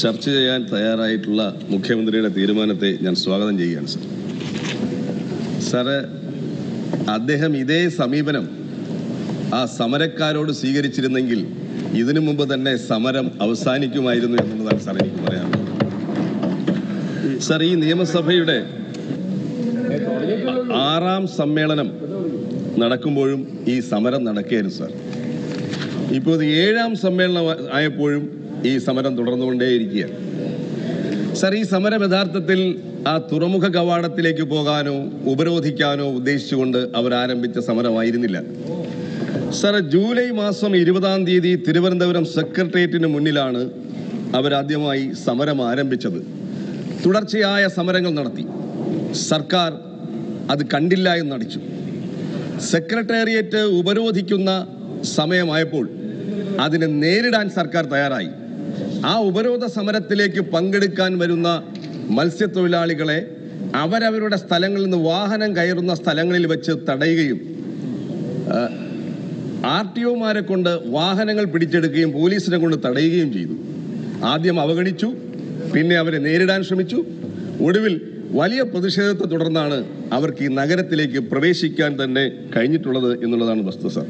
ചർച്ച ചെയ്യാൻ തയ്യാറായിട്ടുള്ള മുഖ്യമന്ത്രിയുടെ തീരുമാനത്തെ ഞാൻ സ്വാഗതം ചെയ്യുകയാണ് സർ. സാറ് അദ്ദേഹം ഇതേ സമീപനം ആ സമരക്കാരോട് സ്വീകരിച്ചിരുന്നെങ്കിൽ ഇതിനു മുമ്പ് തന്നെ സമരം അവസാനിക്കുമായിരുന്നു എന്നുള്ളതാണ് സാർ എനിക്ക് പറയാനുള്ളത്. സാർ ഈ നിയമസഭയുടെ ആറാം സമ്മേളനം നടക്കുമ്പോഴും ഈ സമരം നടക്കുകയായിരുന്നു സാർ. ഇപ്പോൾ ഏഴാം സമ്മേളനം ആയപ്പോഴും ഈ സമരം തുടർന്നുകൊണ്ടേയിരിക്കുകയാണ് സർ ഈ സമരം യഥാർത്ഥത്തിൽ ആ തുറമുഖ കവാടത്തിലേക്ക് പോകാനോ ഉപരോധിക്കാനോ ഉദ്ദേശിച്ചുകൊണ്ട് അവർ ആരംഭിച്ച സമരമായിരുന്നില്ല. സർ ജൂലൈ മാസം ഇരുപതാം തീയതി തിരുവനന്തപുരം സെക്രട്ടേറിയറ്റിന് മുന്നിലാണ് അവരാദ്യമായി സമരം ആരംഭിച്ചത്. തുടർച്ചയായ സമരങ്ങൾ നടത്തി. സർക്കാർ അത് കണ്ടില്ല എന്ന് നടിച്ചു. സെക്രട്ടേറിയറ്റ് ഉപരോധിക്കുന്ന സമയമായപ്പോൾ അതിനെ നേരിടാൻ സർക്കാർ തയ്യാറായി. ആ ഉപരോധ സമരത്തിലേക്ക് പങ്കെടുക്കാൻ വരുന്ന മത്സ്യത്തൊഴിലാളികളെ അവരവരുടെ സ്ഥലങ്ങളിൽ നിന്ന് വാഹനം കയറുന്ന സ്ഥലങ്ങളിൽ വെച്ച് തടയുകയും ആർ ടി ഒമാരെ കൊണ്ട് വാഹനങ്ങൾ പിടിച്ചെടുക്കുകയും പോലീസിനെ കൊണ്ട് തടയുകയും ചെയ്തു. ആദ്യം അവഗണിച്ചു പിന്നെ അവരെ നേരിടാൻ ശ്രമിച്ചു. ഒടുവിൽ വലിയ പ്രതിഷേധത്തെ തുടർന്നാണ് അവർക്ക് ഈ നഗരത്തിലേക്ക് പ്രവേശിക്കാൻ തന്നെ കഴിഞ്ഞിട്ടുള്ളത് എന്നുള്ളതാണ് വസ്തുത സർ.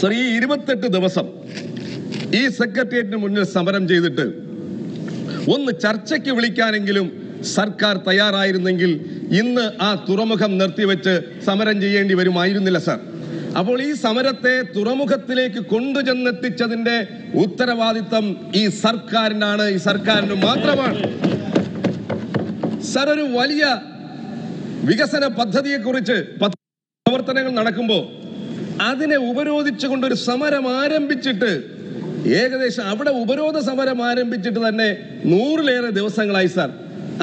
സർ ഈ ഇരുപത്തെട്ട് ദിവസം ഈ സെക്രട്ടേറിയറ്റിന് മുന്നിൽ സമരം ചെയ്തിട്ട് ഒന്ന് ചർച്ചയ്ക്ക് വിളിക്കാനെങ്കിലും സർക്കാർ തയ്യാറായിരുന്നെങ്കിൽ ഇന്ന് ആ തുറമുഖം നിർത്തിവെച്ച് സമരം ചെയ്യേണ്ടി വരുമായിരുന്നില്ല സർ. അപ്പോൾ ഈ സമരത്തെ തുറമുഖത്തിലേക്ക് കൊണ്ടുചെന്നെത്തിച്ചതിന്റെ ഉത്തരവാദിത്തം ഈ സർക്കാരിനാണ്. ഈ സർക്കാരിന് മാത്രമാണ്. സർ ഒരു വലിയ വികസന പദ്ധതിയെക്കുറിച്ച് കുറിച്ച് പ്രവർത്തനങ്ങൾ നടക്കുമ്പോൾ അതിനെ ഉപരോധിച്ചുകൊണ്ട് ഒരു സമരം ആരംഭിച്ചിട്ട് ഏകദേശം അവിടെ ഉപരോധ സമരം ആരംഭിച്ചിട്ട് തന്നെ നൂറിലേറെ ദിവസങ്ങളായി സാർ.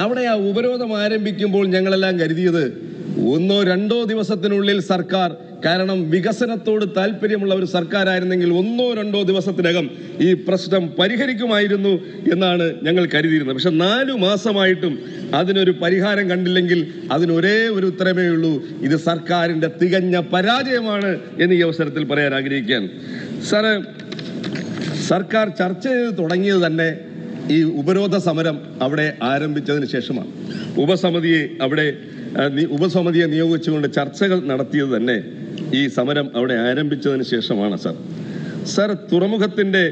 അവിടെ ആ ഉപരോധം ആരംഭിക്കുമ്പോൾ ഞങ്ങളെല്ലാം കരുതിയത് ഒന്നോ രണ്ടോ ദിവസത്തിനുള്ളിൽ സർക്കാർ കാരണം വികസനത്തോട് താല്പര്യമുള്ള ഒരു സർക്കാരായിരുന്നെങ്കിൽ ഒന്നോ രണ്ടോ ദിവസത്തിനകം ഈ പ്രശ്നം പരിഹരിക്കുമായിരുന്നു എന്നാണ് ഞങ്ങൾ കരുതിയിരുന്നത്. പക്ഷെ നാലു മാസമായിട്ടും അതിനൊരു പരിഹാരം കണ്ടില്ലെങ്കിൽ അതിനൊരേ ഒരേ ഉത്തരമേ ഉള്ളൂ. ഇത് സർക്കാരിന്റെ തികഞ്ഞ പരാജയമാണ് എന്ന് ഈ അവസരത്തിൽ പറയാൻ ആഗ്രഹിക്കാൻ സാറ് സർക്കാർ ചർച്ച ചെയ്ത് തുടങ്ങിയത് തന്നെ ഈ ഉപരോധ സമരം അവിടെ ആരംഭിച്ചതിന് ശേഷമാണ്. ഉപസമിതിയെ അവിടെ ഉപസമിതിയെ നിയോഗിച്ചുകൊണ്ട് ചർച്ചകൾ നടത്തിയത് തന്നെ ഈ സമരം അവിടെ ആരംഭിച്ചതിന് ശേഷമാണ് സർ. സർ തുറമുഖത്തിന്റെ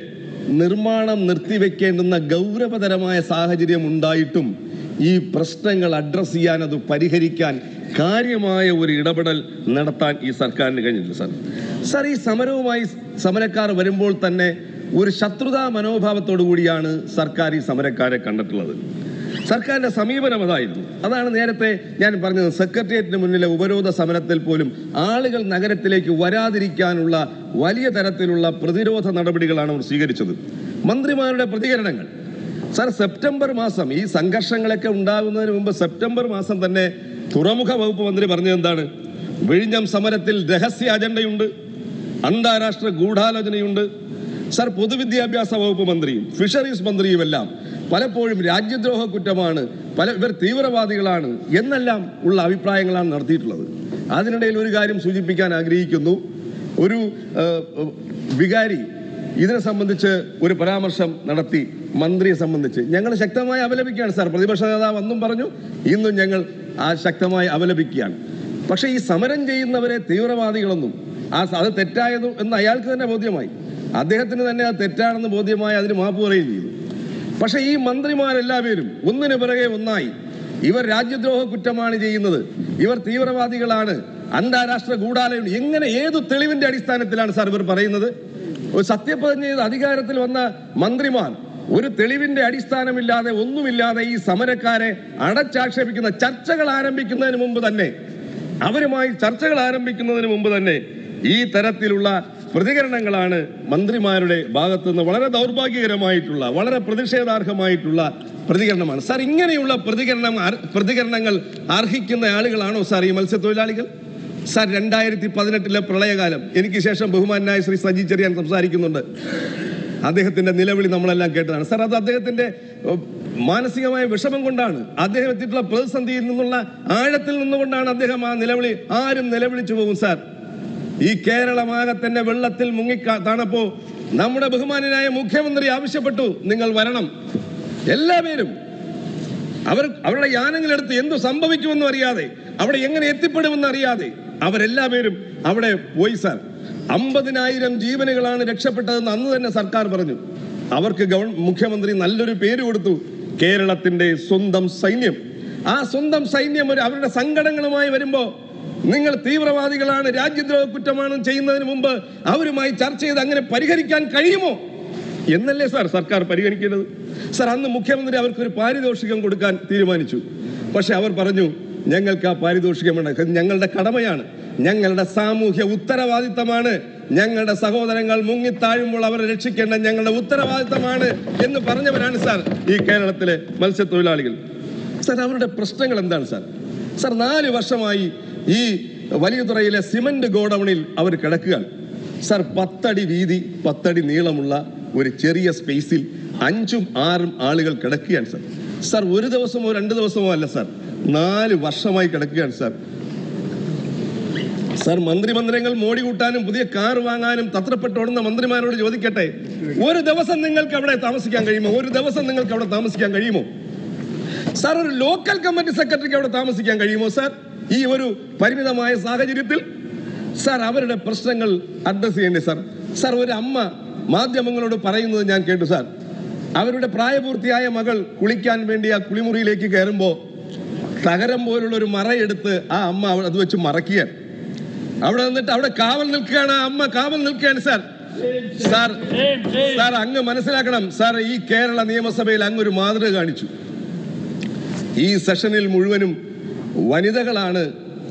നിർമ്മാണം നിർത്തിവെക്കേണ്ടുന്ന ഗൗരവതരമായ സാഹചര്യം ഉണ്ടായിട്ടും ഈ പ്രശ്നങ്ങൾ അഡ്രസ് ചെയ്യാൻ അത് പരിഹരിക്കാൻ കാര്യമായ ഒരു ഇടപെടൽ നടത്താൻ ഈ സർക്കാരിന് കഴിഞ്ഞിട്ടില്ല സർ. സർ ഈ സമരവുമായി സമരക്കാർ വരുമ്പോൾ തന്നെ ഒരു ശത്രുതാ മനോഭാവത്തോടു കൂടിയാണ് സർക്കാർ ഈ സമരക്കാരെ കണ്ടിട്ടുള്ളത്. സർക്കാരിന്റെ സമീപനം അതായിരുന്നു. അതാണ് നേരത്തെ ഞാൻ പറഞ്ഞത്. സെക്രട്ടേറിയറ്റിന് മുന്നിലെ ഉപരോധ സമരത്തിൽ പോലും ആളുകൾ നഗരത്തിലേക്ക് വരാതിരിക്കാനുള്ള വലിയ തരത്തിലുള്ള പ്രതിരോധ നടപടികളാണ് അവർ സ്വീകരിച്ചത്. മന്ത്രിമാരുടെ പ്രതികരണങ്ങൾ. സർ സെപ്റ്റംബർ മാസം ഈ സംഘർഷങ്ങളൊക്കെ ഉണ്ടാകുന്നതിന് മുമ്പ് സെപ്റ്റംബർ മാസം തന്നെ തുറമുഖ വകുപ്പ് മന്ത്രി പറഞ്ഞത് എന്താണ്? വിഴിഞ്ഞം സമരത്തിൽ രഹസ്യ അജണ്ടയുണ്ട്. അന്താരാഷ്ട്ര ഗൂഢാലോചനയുണ്ട്. സാർ പൊതുവിദ്യാഭ്യാസ വകുപ്പ് മന്ത്രിയും ഫിഷറീസ് മന്ത്രിയും എല്ലാം പലപ്പോഴും രാജ്യദ്രോഹ കുറ്റമാണ് പല ഇവർ തീവ്രവാദികളാണ് എന്നെല്ലാം ഉള്ള അഭിപ്രായങ്ങളാണ് നടത്തിയിട്ടുള്ളത്. അതിനിടയിൽ ഒരു കാര്യം സൂചിപ്പിക്കാൻ ആഗ്രഹിക്കുന്നു. ഒരു വികാരി ഇതിനെ സംബന്ധിച്ച് ഒരു പരാമർശം നടത്തി മന്ത്രിയെ സംബന്ധിച്ച്. ഞങ്ങൾ ശക്തമായി അപലപിക്കുകയാണ് സാർ. പ്രതിപക്ഷ നേതാവ് അന്നും പറഞ്ഞു ഇന്നും ഞങ്ങൾ ആ ശക്തമായി അപലപിക്കുകയാണ്. പക്ഷേ ഈ സമരം ചെയ്യുന്നവരെ തീവ്രവാദികളെന്നും ആ അത് തെറ്റായതും എന്ന് അയാൾക്ക് തന്നെ ബോധ്യമായി. അദ്ദേഹത്തിന് തന്നെ അത് തെറ്റാണെന്ന് ബോധ്യമായി അതിന് മാപ്പ് പറയുകയും ചെയ്തു. പക്ഷേ ഈ മന്ത്രിമാരെല്ലാവരും ഒന്നിനു പിറകെ ഒന്നായി. ഇവർ രാജ്യദ്രോഹ കുറ്റമാണ് ചെയ്യുന്നത്. ഇവർ തീവ്രവാദികളാണ്. അന്താരാഷ്ട്ര ഗൂഢാലയം എങ്ങനെ ഏത് തെളിവിന്റെ അടിസ്ഥാനത്തിലാണ് സാർ ഇവർ പറയുന്നത്? ഒരു സത്യപ്രതിജ്ഞ ചെയ്ത് അധികാരത്തിൽ വന്ന മന്ത്രിമാർ ഒരു തെളിവിന്റെ അടിസ്ഥാനമില്ലാതെ ഒന്നുമില്ലാതെ ഈ സമരക്കാരെ അടച്ചാക്ഷേപിക്കുന്ന ചർച്ചകൾ ആരംഭിക്കുന്നതിന് മുമ്പ് തന്നെ അവരുമായി ചർച്ചകൾ ആരംഭിക്കുന്നതിന് മുമ്പ് തന്നെ ഈ തരത്തിലുള്ള പ്രതികരണങ്ങളാണ് മന്ത്രിമാരുടെ ഭാഗത്തു നിന്ന് വളരെ ദൗർഭാഗ്യകരമായിട്ടുള്ള വളരെ പ്രതിഷേധാർഹമായിട്ടുള്ള പ്രതികരണമാണ്. സാർ ഇങ്ങനെയുള്ള പ്രതികരണം പ്രതികരണങ്ങൾ അർഹിക്കുന്ന ആളുകളാണോ സാർ ഈ മത്സ്യത്തൊഴിലാളികൾ? സാർ രണ്ടായിരത്തി പതിനെട്ടിലെ പ്രളയകാലം എനിക്ക് ശേഷം ബഹുമാനായ ശ്രീ സജി ചെറിയാൻ സംസാരിക്കുന്നുണ്ട്. അദ്ദേഹത്തിന്റെ നിലവിളി നമ്മളെല്ലാം കേട്ടതാണ്. സാർ അത് അദ്ദേഹത്തിന്റെ മാനസികമായ വിഷമം കൊണ്ടാണ്. അദ്ദേഹം പ്രതിസന്ധിയിൽ നിന്നുള്ള ആഴത്തിൽ നിന്നുകൊണ്ടാണ് അദ്ദേഹം ആ നിലവിളി ആരും നിലവിളിച്ചു പോകും സാർ. ഈ കേരളമാകെ തന്നെ വെള്ളത്തിൽ മുങ്ങി താണപ്പോ നമ്മുടെ ബഹുമാനനായ മുഖ്യമന്ത്രി ആവശ്യപ്പെട്ടു നിങ്ങൾ വരണം. എല്ലാവരും അവർ അവരുടെ യാനങ്ങളെടുത്ത് എന്തു സംഭവിക്കുമെന്നും അറിയാതെ അവിടെ എങ്ങനെ എത്തിപ്പെടുമെന്ന് അറിയാതെ അവരെല്ലാവരും അവിടെ പോയി സാർ. അമ്പതിനായിരം ജീവനുകളാണ് രക്ഷപ്പെട്ടതെന്ന് അന്ന് തന്നെ സർക്കാർ പറഞ്ഞു. അവർക്ക് ഗവൺ മുഖ്യമന്ത്രി നല്ലൊരു പേര് കൊടുത്തു കേരളത്തിന്റെ സ്വന്തം സൈന്യം. ആ സ്വന്തം സൈന്യം ഒരു അവരുടെ സങ്കടങ്ങളുമായി വരുമ്പോ നിങ്ങൾ തീവ്രവാദികളാണ് രാജ്യദ്രോഹ കുറ്റമാണ് ചെയ്യുന്നതിന് മുമ്പ് അവരുമായി ചർച്ച ചെയ്ത് അങ്ങനെ പരിഹരിക്കാൻ കഴിയുമോ? എന്നല്ലേ സാർ സർക്കാർ പരിഗണിക്കേണ്ടത്? സാർ അന്ന് മുഖ്യമന്ത്രി അവർക്ക് ഒരു പാരിതോഷികം കൊടുക്കാൻ തീരുമാനിച്ചു. പക്ഷെ അവർ പറഞ്ഞു ഞങ്ങൾക്ക് ആ പാരിതോഷികം വേണ്ട ഞങ്ങളുടെ കടമയാണ്. ഞങ്ങളുടെ സാമൂഹ്യ ഉത്തരവാദിത്തമാണ്. ഞങ്ങളുടെ സഹോദരങ്ങൾ മുങ്ങിത്താഴുമ്പോൾ അവരെ രക്ഷിക്കേണ്ട ഞങ്ങളുടെ ഉത്തരവാദിത്തമാണ് എന്ന് പറഞ്ഞവരാണ് സാർ ഈ കേരളത്തിലെ മത്സ്യത്തൊഴിലാളികൾ. സാർ അവരുടെ പ്രശ്നങ്ങൾ എന്താണ് സാർ? സാർ നാല് വർഷമായി ഈ വലിയ തുറയിലെ സിമന്റ് ഗോഡൌണിൽ അവർ കിടക്കുകയാണ്. സാർ പത്തടി വീതി പത്തടി നീളമുള്ള ഒരു ചെറിയ സ്പേസിൽ അഞ്ചും ആറും ആളുകൾ കിടക്കുകയാണ് സർ. സാർ ഒരു ദിവസമോ രണ്ട് ദിവസമോ അല്ല സർ. നാല് വർഷമായി കിടക്കുകയാണ് സർ. സാർ മന്ത്രിമന്ദിരങ്ങൾ മോടി കൂട്ടാനും പുതിയ കാർ വാങ്ങാനും തത്രപ്പെട്ടോടുന്ന മന്ത്രിമാരോട് ചോദിക്കട്ടെ? ഒരു ദിവസം നിങ്ങൾക്ക് അവിടെ താമസിക്കാൻ കഴിയുമോ? ഒരു ദിവസം നിങ്ങൾക്ക് അവിടെ താമസിക്കാൻ കഴിയുമോ? സാർ ഒരു ലോക്കൽ കമ്മിറ്റി സെക്രട്ടറിക്ക് അവിടെ താമസിക്കാൻ കഴിയുമോ സാർ? ഈ ഒരു പരിമിതമായ സാഹചര്യത്തിൽ? സാർ അവരുടെ പ്രശ്നങ്ങൾ അഡ്രസ് ചെയ്യണ്ടേ സാർ? സാർ ഒരു അമ്മ മാധ്യമങ്ങളോട് പറയുന്നത് ഞാൻ കേട്ടു സാർ. അവരുടെ പ്രായപൂർത്തിയായ മകൾ കുളിക്കാൻ വേണ്ടി ആ കുളിമുറിയിലേക്ക് കയറുമ്പോൾ തകരം പോലുള്ള ഒരു മറയെടുത്ത് ആ അമ്മ അത് വെച്ച് മറക്കുകയാണ് അവിടെ നിന്നിട്ട് അവിടെ കാവൽ നിൽക്കുകയാണ് ആ അമ്മ കാവൽ നിൽക്കുകയാണ് സാർ. സാർ സാർ അങ്ങ് മനസ്സിലാക്കണം സാർ ഈ കേരള നിയമസഭയിൽ അങ്ങ് ഒരു മാതൃക കാണിച്ചു. ഈ സെഷനിൽ മുഴുവനും വനിതകളാണ്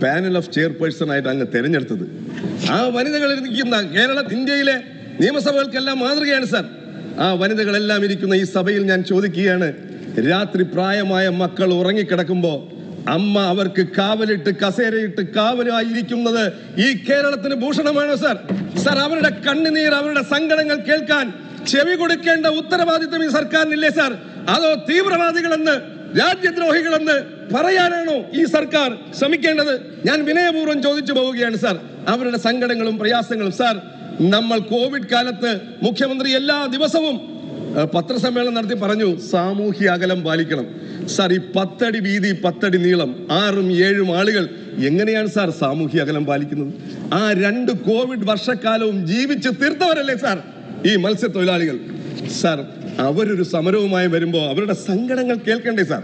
പാനൽ ഓഫ് ചെയർപേഴ്സൺ ആയിട്ട് അങ്ങ് തെരഞ്ഞെടുത്തത്. ആ വനിതകൾ ഇരിക്കുന്ന കേരള ഇന്ത്യയിലെ നിയമസഭകൾക്കെല്ലാം മാതൃകയാണ് സർ. ആ വനിതകളെല്ലാം ഇരിക്കുന്ന ഈ സഭയിൽ ഞാൻ ചോദിക്കുകയാണ് രാത്രി പ്രായമായ മക്കൾ ഉറങ്ങിക്കിടക്കുമ്പോൾ അമ്മ അവർക്ക് കാവലിട്ട് കസേരയിട്ട് കാവലായിരിക്കുന്നത് ഈ കേരളത്തിന് ഭൂഷണമാണോ സർ? സർ അവരുടെ കണ്ണുനീർ അവരുടെ സങ്കടങ്ങൾ കേൾക്കാൻ ചെവി കൊടുക്കേണ്ട ഉത്തരവാദിത്വം ഈ സർക്കാരിനില്ലേ സർ? അതോ തീവ്രവാദികളെന്ന് രാജ്യദ്രോഹികളെന്ന് പറയാനാണോ ഈ സർക്കാർ ശ്രമിക്കേണ്ടത്? ഞാൻ വിനയപൂർവം ചോദിച്ചു പോവുകയാണ് സാർ. അവരുടെ സങ്കടങ്ങളും പ്രയാസങ്ങളും സാർ. നമ്മൾ കോവിഡ് കാലത്ത് മുഖ്യമന്ത്രി എല്ലാ ദിവസവും പത്രസമ്മേളനം നടത്തി പറഞ്ഞു സാമൂഹ്യ അകലം പാലിക്കണം. സാർ ഈ പത്തടി വീതി പത്തടി നീളം ആറും ഏഴും ആളുകൾ എങ്ങനെയാണ് സാർ സാമൂഹ്യ അകലം പാലിക്കുന്നത്? ആ രണ്ട് കോവിഡ് വർഷക്കാലവും ജീവിച്ച് തീർത്തവരല്ലേ സാർ ഈ മത്സ്യത്തൊഴിലാളികൾ? സാർ അവരൊരു സമരവുമായി വരുമ്പോൾ അവരുടെ സങ്കടങ്ങൾ കേൾക്കണ്ടേ സാർ?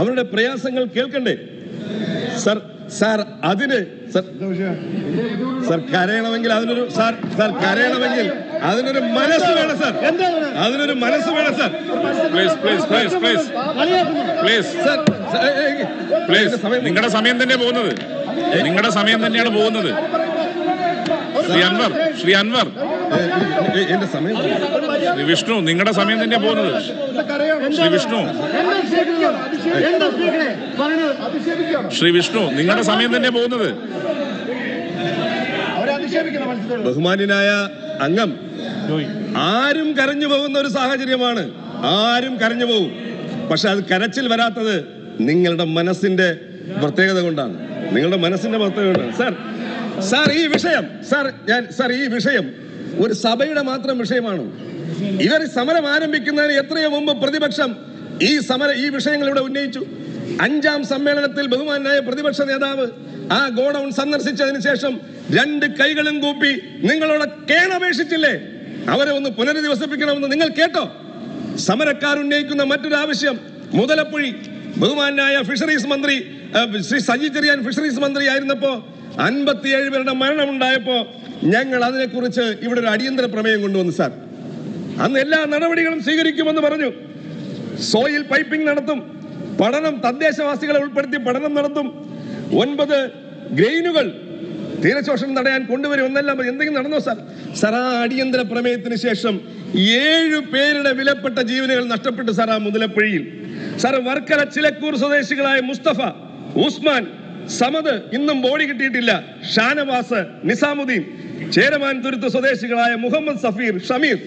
അവരുടെ പ്രയാസങ്ങൾ കേൾക്കണ്ടേ? സാർ സാർ അതിന് സാർ കരയണമെങ്കിൽ അതിനൊരു സാർ സാർ കരയണമെങ്കിൽ അതിനൊരു മനസ്സ് വേണം സാർ. അതിനൊരു മനസ്സ് വേണം sir. Please please please please please sir please നിങ്ങളുടെ സമയം തന്നെ പോകുന്നത്. നിങ്ങളുടെ സമയം തന്നെയാണ് പോകുന്നത്. ശ്രീ അൻവർ ശ്രീ അൻവർ. എന്റെ സമയം ശ്രീ വിഷ്ണു നിങ്ങളുടെ സമയം തന്നെയാ പോകുന്നത്. ശ്രീ വിഷ്ണു. ശ്രീ വിഷ്ണു നിങ്ങളുടെ സമയം തന്നെ പോകുന്നത്. ബഹുമാന്യനായ അംഗം ആരും കരഞ്ഞു പോകുന്ന ഒരു സാഹചര്യമാണ്. ആരും കരഞ്ഞു പോകും. പക്ഷെ അത് കരച്ചിൽ വരാത്തത് നിങ്ങളുടെ മനസ്സിന്റെ പ്രത്യേകത കൊണ്ടാണ്. നിങ്ങളുടെ മനസ്സിന്റെ പ്രത്യേകത കൊണ്ടാണ്. സാർ സാർ ഈ വിഷയം സാർ ഞാൻ സാർ ഈ വിഷയം ഒരു സഭയുടെ മാത്രം വിഷയമാണോ? ഇവർ സമരം ആരംഭിക്കുന്നതിന് എത്രയോ മുമ്പ് പ്രതിപക്ഷം ഈ സമര ഈ വിഷയങ്ങൾ ഇവിടെ ഉന്നയിച്ചു. അഞ്ചാം സമ്മേളനത്തിൽ ബഹുമാനായ പ്രതിപക്ഷ നേതാവ് ആ ഗോഡൌൺ സന്ദർശിച്ചതിന് ശേഷം രണ്ട് കൈകളും കൂപ്പി നിങ്ങളോട് കേണപേക്ഷിച്ചില്ലേ അവരെ ഒന്ന് പുനരധിവസിപ്പിക്കണമെന്ന് നിങ്ങൾ കേട്ടോ? സമരക്കാർ ഉന്നയിക്കുന്ന മറ്റൊരു ആവശ്യം മുതലപ്പുഴി ബഹുമാനായ ഫിഷറീസ് മന്ത്രി ശ്രീ സജി ചെറിയാൻ ഫിഷറീസ് മന്ത്രി ആയിരുന്നപ്പോ അൻപത്തിയേഴ് പേരുടെ മരണം മരണമുണ്ടായപ്പോ ഞങ്ങൾ അതിനെക്കുറിച്ച് ഇവിടെ ഒരു അടിയന്തര പ്രമേയം കൊണ്ടുവന്നു സാർ. അന്ന് എല്ലാ നടപടികളും സ്വീകരിക്കുമെന്ന് പറഞ്ഞു. സോയിൽ പൈപ്പിംഗ് നടത്തും. പഠനം തദ്ദേശവാസികളെ ഉൾപ്പെടുത്തി പഠനം നടത്തും. ഒൻപത് ഗ്രെയിനുകൾ തീരശോഷണം തടയാൻ കൊണ്ടുവരും ഒന്നെല്ലാം എന്തെങ്കിലും നടന്നോ സാർ? ആ അടിയന്തര പ്രമേയത്തിന് ശേഷം ഏഴു പേരുടെ വിലപ്പെട്ട ജീവനുകൾ നഷ്ടപ്പെട്ടു സാർ ആ മുതലപ്പുഴയിൽ. സാർ വർക്കല ചിലക്കൂർ സ്വദേശികളായ മുസ്തഫ ഉസ്മാൻ സമദ് ഇന്നും ബോഡി കിട്ടിയിട്ടില്ല. ഷാനവാസ് നിസാമുദ്ദീൻ ചേരമാൻ തുരുത്ത് സ്വദേശികളായ മുഹമ്മദ് സഫീർ ഷമീർ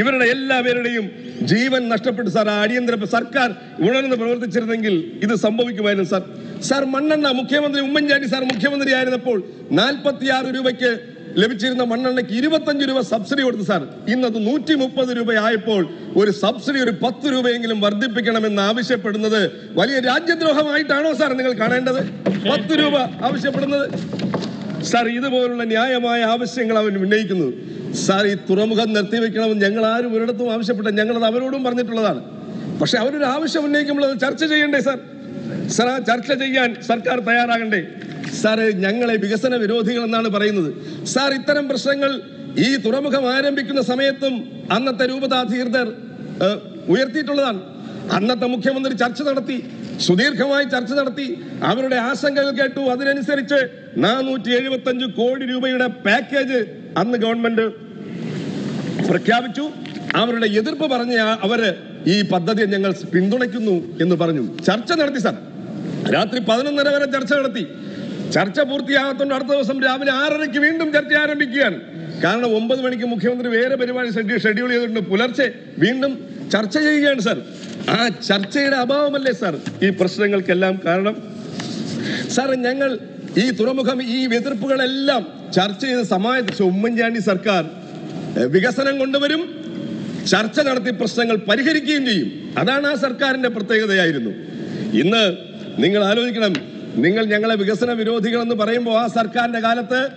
ഇവരുടെ എല്ലാവരുടെയും ജീവൻ നഷ്ടപ്പെട്ടു സാർ. അടിയന്തര സർക്കാർ ഉണർന്ന് പ്രവർത്തിച്ചിരുന്നെങ്കിൽ ഇത് സംഭവിക്കുമായിരുന്നു സാർ. സാർ മണ്ണെണ്ണ മുഖ്യമന്ത്രി ഉമ്മൻചാണ്ടി സാർ മുഖ്യമന്ത്രി ആയിരുന്നപ്പോൾ നാൽപ്പത്തിയാറ് രൂപയ്ക്ക് ലഭിച്ചിരുന്ന മണ്ണെണ്ണയ്ക്ക് ഇരുപത്തഞ്ച് രൂപ സബ്സിഡി കൊടുത്തു സാർ. ഇന്നത് നൂറ്റി മുപ്പത് രൂപയായപ്പോൾ ഒരു സബ്സിഡി ഒരു പത്ത് രൂപയെങ്കിലും വർദ്ധിപ്പിക്കണമെന്ന് ആവശ്യപ്പെടുന്നത് വലിയ രാജ്യദ്രോഹമായിട്ടാണോ സാർ നിങ്ങൾ കാണേണ്ടത്? പത്ത് രൂപ ആവശ്യപ്പെടുന്നത്? സാർ ഇതുപോലുള്ള ന്യായമായ ആവശ്യങ്ങൾ അവൻ ഉന്നയിക്കുന്നു. സാർ ഈ തുറമുഖം നിർത്തിവെക്കണമെന്ന് ഞങ്ങൾ ആരും ഒരിടത്തും ആവശ്യപ്പെട്ട ഞങ്ങളത് അവരോടും പറഞ്ഞിട്ടുള്ളതാണ്. പക്ഷെ അവരൊരു ആവശ്യം ഉന്നയിക്കുമ്പോൾ അത് ചർച്ച ചെയ്യണ്ടേ സാർ? സാർ ആ ചർച്ച ചെയ്യാൻ സർക്കാർ തയ്യാറാകണ്ടേ? സാറ് ഞങ്ങളെ വികസന വിരോധികൾ എന്നാണ് പറയുന്നത്. സാർ ഇത്തരം പ്രശ്നങ്ങൾ ഈ തുറമുഖം ആരംഭിക്കുന്ന സമയത്തും അന്നത്തെ രൂപതാധികൃതർ ഉയർത്തിയിട്ടുള്ളതാണ്. അന്നത്തെ മുഖ്യമന്ത്രി ചർച്ച നടത്തി. സുദീർഘമായി ചർച്ച നടത്തി. അവരുടെ ആശങ്കകൾ കേട്ടു. അതിനനുസരിച്ച് നാനൂറ്റി എഴുപത്തി അഞ്ച് കോടി രൂപയുടെ പാക്കേജ് അന്ന് ഗവൺമെന്റ് പ്രഖ്യാപിച്ചു. അവരുടെ എതിർപ്പ് പറഞ്ഞ അവർ ഈ പദ്ധതി ഞങ്ങൾ പിന്തുണയ്ക്കുന്നു എന്ന് പറഞ്ഞു. ചർച്ച നടത്തി സാർ. രാത്രി പതിനൊന്നര വരെ ചർച്ച നടത്തി. ചർച്ച പൂർത്തിയാകത്തോണ്ട് അടുത്ത ദിവസം രാവിലെ ആറരയ്ക്ക് വീണ്ടും ചർച്ച ആരംഭിക്കുകയാണ്. കാരണം ഒമ്പത് മണിക്ക് മുഖ്യമന്ത്രി വേറെ പരിപാടി ഷെഡ്യൂൾ ചെയ്തിട്ടുണ്ട്. പുലർച്ചെ വീണ്ടും ചർച്ച ചെയ്യുകയാണ് സാർ. ആ ചർച്ചയുടെ അഭാവമല്ലേ സാർ ഈ പ്രശ്നങ്ങൾക്കെല്ലാം കാരണം? സാർ ഞങ്ങൾ ഈ തുറമുഖം ഈ എതിർപ്പുകളെല്ലാം ചർച്ച ചെയ്ത് സമാധാനിച്ച ഉമ്മൻചാണ്ടി സർക്കാർ വികസനം കൊണ്ടുവരും ചർച്ച നടത്തി പ്രശ്നങ്ങൾ പരിഹരിക്കുകയും ചെയ്യും. അതാണ് ആ സർക്കാരിന്റെ പ്രത്യേകതയായിരുന്നു. ഇന്ന് നിങ്ങൾ ആലോചിക്കണം നിങ്ങൾ ഞങ്ങളെ വികസന വിരോധികളെന്ന് പറയുമ്പോൾ ആ സർക്കാരിന്റെ കാലത്ത്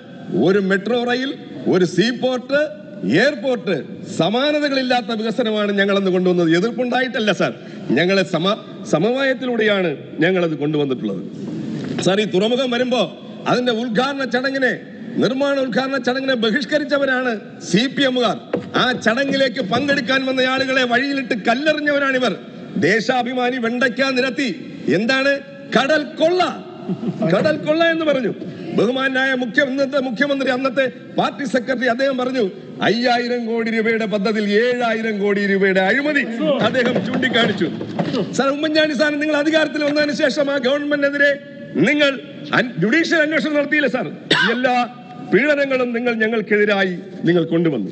ഒരു മെട്രോ റെയിൽ ഒരു സീ പോർട്ട് എയർപോർട്ട് സമാനതകളില്ലാത്ത വികസനമാണ് ഞങ്ങൾ അന്ന് കൊണ്ടുവന്നത്. എതിർപ്പുണ്ടായിട്ടല്ല സാർ. ഞങ്ങളെ സമ സമവായത്തിലൂടെയാണ് ഞങ്ങളത് കൊണ്ടുവന്നിട്ടുള്ളത്. സാർ ഈ തുറമുഖം വരുമ്പോ അതിന്റെ ഉദ്ഘാടന ചടങ്ങിനെ നിർമ്മാണ ഉദ്ഘാടന ചടങ്ങിനെ ബഹിഷ്കരിച്ചവരാണ് സി പി എമ്മുകാർ. ആ ചടങ്ങിലേക്ക് പങ്കെടുക്കാൻ വന്ന ആളുകളെ വഴിയിലിട്ട് കല്ലെറിഞ്ഞവരാണ് ഇവർ ദേശാഭിമാനി വെണ്ടയ്ക്ക നിരത്തി. എന്താണ്? കടൽ കൊള്ള. കടൽ കൊള്ള എന്ന് പറഞ്ഞു. ബഹുമാനായ മുഖ്യ ഇന്നത്തെ മുഖ്യമന്ത്രി അന്നത്തെ പാർട്ടി സെക്രട്ടറി അദ്ദേഹം പറഞ്ഞു അയ്യായിരം കോടി രൂപയുടെ പദ്ധതിയിൽ ഏഴായിരം കോടി രൂപയുടെ അഴിമതി അദ്ദേഹം ചൂണ്ടിക്കാണിച്ചു. സാർ ഉമ്മൻചാണ്ടി സാർ നിങ്ങൾ അധികാരത്തിൽ വന്നതിന് ശേഷം ആ ഗവൺമെന്റിനെതിരെ നിങ്ങൾ ജുഡീഷ്യൽ അന്വേഷണം നടത്തിയില്ല സാർ? എല്ലാ പീഡനങ്ങളും നിങ്ങൾ ഞങ്ങൾക്കെതിരായി നിങ്ങൾ കൊണ്ടുവന്നു.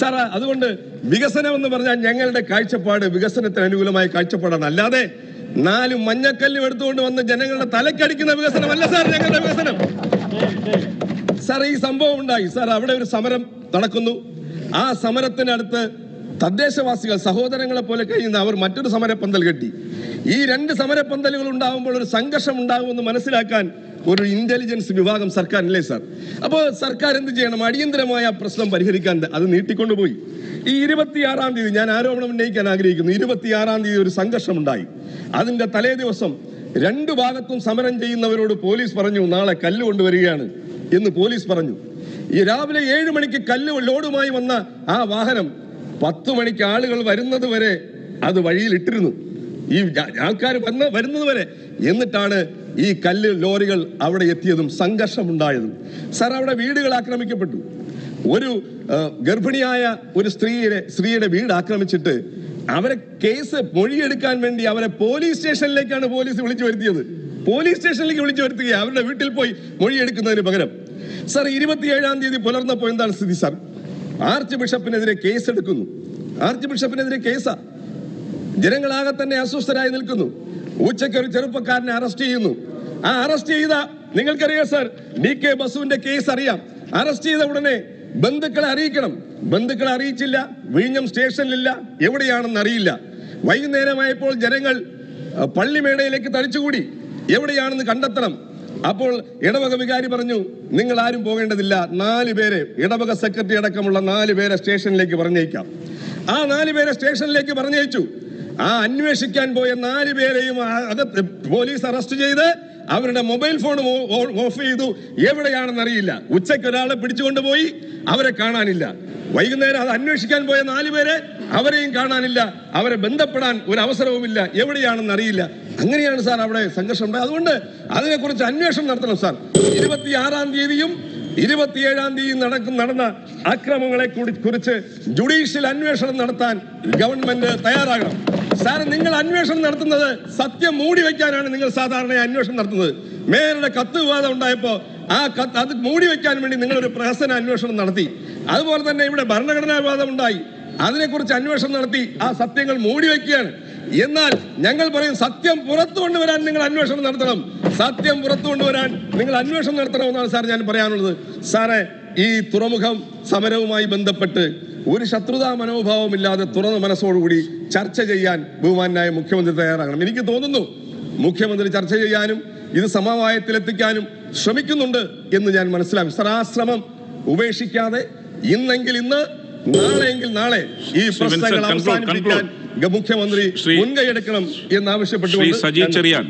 സാർ അതുകൊണ്ട് വികസനം എന്ന് പറഞ്ഞാൽ ഞങ്ങളുടെ കാഴ്ചപ്പാട് വികസനത്തിന് അനുകൂലമായ കാഴ്ചപ്പാടാണ്. അല്ലാതെ നാല് മഞ്ഞക്കല്ലും എടുത്തുകൊണ്ട് വന്ന് ജനങ്ങളുടെ തലക്കടിക്കുന്ന വികസനമല്ല സാർ ഞങ്ങളുടെ വികസനം. സാർ ഈ സംഭവം ഉണ്ടായി. സാർ അവിടെ ഒരു സമരം നടക്കുന്നു. ആ സമരത്തിനടുത്ത് തദ്ദേശവാസികൾ സഹോദരങ്ങളെ പോലെ കഴിയുന്ന അവർ മറ്റൊരു സമരപ്പന്തൽ കെട്ടി. ഈ രണ്ട് സമരപ്പന്തലുകൾ ഉണ്ടാകുമ്പോൾ ഒരു സംഘർഷം ഉണ്ടാകുമെന്ന് മനസ്സിലാക്കാൻ ഒരു ഇന്റലിജൻസ് വിഭാഗം സർക്കാരില്ലേ സാർ? അപ്പോൾ സർക്കാർ എന്ത് ചെയ്യണം? അടിയന്തരമായ പ്രശ്നം പരിഹരിക്കാൻ അത് നീട്ടിക്കൊണ്ടുപോയി. ഈ ഇരുപത്തിയാറാം തീയതി ഞാൻ ആരോപണം ഉന്നയിക്കാൻ ആഗ്രഹിക്കുന്നു. ഇരുപത്തിയാറാം തീയതി ഒരു സംഘർഷം ഉണ്ടായി അതിന്റെ തലേ ദിവസം രണ്ടു ഭാഗത്തും സമരം ചെയ്യുന്നവരോട് പോലീസ് പറഞ്ഞു നാളെ കല്ല് കൊണ്ടുവരികയാണ് എന്ന് പോലീസ് പറഞ്ഞു. ഈ രാവിലെ ഏഴ് മണിക്ക് കല്ല് ലോഡുമായി വന്ന ആ വാഹനം പത്തു മണിക്ക് ആളുകൾ വരുന്നത് വരെ അത് വഴിയിൽ ഇട്ടിരുന്നു ഈ ആൾക്കാർ വന്ന വരുന്നത് വരെ. എന്നിട്ടാണ് ഈ കല്ല് ലോറികൾ അവിടെ എത്തിയതും സംഘർഷമുണ്ടായതും. സാർ അവിടെ വീടുകൾ ആക്രമിക്കപ്പെട്ടു. ഒരു ഗർഭിണിയായ ഒരു സ്ത്രീയുടെ സ്ത്രീയുടെ വീട് ആക്രമിച്ചിട്ട് അവരെ കേസ് മൊഴിയെടുക്കാൻ വേണ്ടി അവരെ പോലീസ് സ്റ്റേഷനിലേക്കാണ് പോലീസ് വിളിച്ചു വരുത്തിയത്. പോലീസ് സ്റ്റേഷനിലേക്ക് വിളിച്ചു വരുത്തുക അവരുടെ വീട്ടിൽ പോയി മൊഴിയെടുക്കുന്നതിന് പകരം. സർ ഇരുപത്തിയേഴാം തീയതി പുലർന്നപ്പോൾ എന്താണ് സ്ഥിതി സാർ? ആർച്ച് ബിഷപ്പിനെതിരെ കേസ് എടുക്കുന്നു ആർച്ച് ബിഷപ്പിനെതിരെ കേസാ. ജനങ്ങളാകെ തന്നെ അസ്വസ്ഥരായി നിൽക്കുന്നു. ഉച്ചയ്ക്ക് ഒരു ചെറുപ്പക്കാരനെ അറസ്റ്റ് ചെയ്യുന്നു. ആ അറസ്റ്റ് ചെയ്ത നിങ്ങൾക്കറിയാം സർ ഡി കെ ബസുവിന്റെ കേസ് അറിയാം. അറസ്റ്റ് ചെയ്ത ഉടനെ ബന്ധുക്കളെ അറിയിക്കണം. ബന്ധുക്കളെ അറിയിച്ചില്ല. വിഴിഞ്ഞം സ്റ്റേഷനിലില്ല. എവിടെയാണെന്ന് അറിയില്ല. വൈകുന്നേരമായപ്പോൾ ജനങ്ങൾ പള്ളിമേടയിലേക്ക് തടിച്ചുകൂടി. എവിടെയാണെന്ന് കണ്ടെത്തണം. അപ്പോൾ ഇടവക വികാരി പറഞ്ഞു നിങ്ങൾ ആരും പോകേണ്ടതില്ല. നാല് പേരെ ഇടവക സെക്രട്ടറി അടക്കമുള്ള നാല് പേരെ സ്റ്റേഷനിലേക്ക് പറഞ്ഞേക്കാം ആ നാല് പേരെ സ്റ്റേഷനിലേക്ക് പറഞ്ഞയച്ചു. ആ അന്വേഷിക്കാൻ പോയ നാല് പേരെയും അകത്ത് പോലീസ് അറസ്റ്റ് ചെയ്ത് അവരുടെ മൊബൈൽ ഫോൺ ഓഫ് ചെയ്തു. എവിടെയാണെന്ന് അറിയില്ല ഉച്ചയ്ക്ക് ഒരാളെ പിടിച്ചുകൊണ്ടുപോയി അവരെ കാണാനില്ല. വൈകുന്നേരം അത് അന്വേഷിക്കാൻ പോയ നാല് പേരെ അവരെയും കാണാനില്ല. അവരെ ബന്ധപ്പെടാൻ ഒരു അവസരവുമില്ല. എവിടെയാണെന്ന് അറിയില്ല അങ്ങനെയാണ് സാർ അവിടെ സംഘർഷം ഉണ്ടായത്. അതുകൊണ്ട് അതിനെക്കുറിച്ച് അന്വേഷണം നടത്തണം സാർ. ഇരുപത്തിയാറാം തീയതിയും ഇരുപത്തിയേഴാം തീയതി നടക്കും നടന്ന അക്രമങ്ങളെ കുറിച്ച് ജുഡീഷ്യൽ അന്വേഷണം നടത്താൻ ഗവൺമെന്റ് തയ്യാറാകണം. സാർ നിങ്ങൾ അന്വേഷണം നടത്തുന്നത് സത്യം മൂടി വയ്ക്കാനാണ് നിങ്ങൾ സാധാരണ അന്വേഷണം നടത്തുന്നത്. മേയറുടെ കത്ത് വിവാദം ഉണ്ടായപ്പോ ആ കത്ത് അത് മൂടി വയ്ക്കാൻ വേണ്ടി നിങ്ങൾ ഒരു പ്രഹസന അന്വേഷണം നടത്തി. അതുപോലെ തന്നെ ഇവിടെ ഭരണഘടനാ വിവാദം ഉണ്ടായി. അതിനെക്കുറിച്ച് അന്വേഷണം നടത്തി. ആ സത്യങ്ങൾ മൂടി വയ്ക്കുകയാണ് എന്നാൽ ഞങ്ങൾ പറയും സത്യം പുറത്തു കൊണ്ടുവരാൻ നിങ്ങൾ അന്വേഷണം നടത്തണം. സത്യം പുറത്തു കൊണ്ടുവരാൻ നിങ്ങൾ അന്വേഷണം നടത്തണമെന്നാണ് സാർ ഞാൻ പറയാനുള്ളത്. സാറേ ഈ തുറമുഖം സമരവുമായി ബന്ധപ്പെട്ട് ഒരു ശത്രുതാ മനോഭാവമില്ലാതെ തുറന്ന മനസ്സോടുകൂടി ചർച്ച ചെയ്യാൻ ബഹുമാനായ മുഖ്യമന്ത്രി തയ്യാറാകണം. എനിക്ക് തോന്നുന്നു മുഖ്യമന്ത്രി ചർച്ച ചെയ്യാനും ഇത് സമവായത്തിലെത്തിക്കാനും ശ്രമിക്കുന്നുണ്ട് എന്ന് ഞാൻ മനസ്സിലാക്കി. സർ ആ ശ്രമം ഉപേക്ഷിക്കാതെ ഇന്നെങ്കിൽ ഇന്ന് നാളെയെങ്കിൽ നാളെ ഈ പ്രശ്നങ്ങൾ അവസാനിപ്പിക്കാൻ മുഖ്യമന്ത്രി ശ്രീ- മുൻകൈ എടുക്കണം ശ്രീ എന്നാവശ്യപ്പെട്ടുകൊണ്ട് സജി ചെറിയാൻ.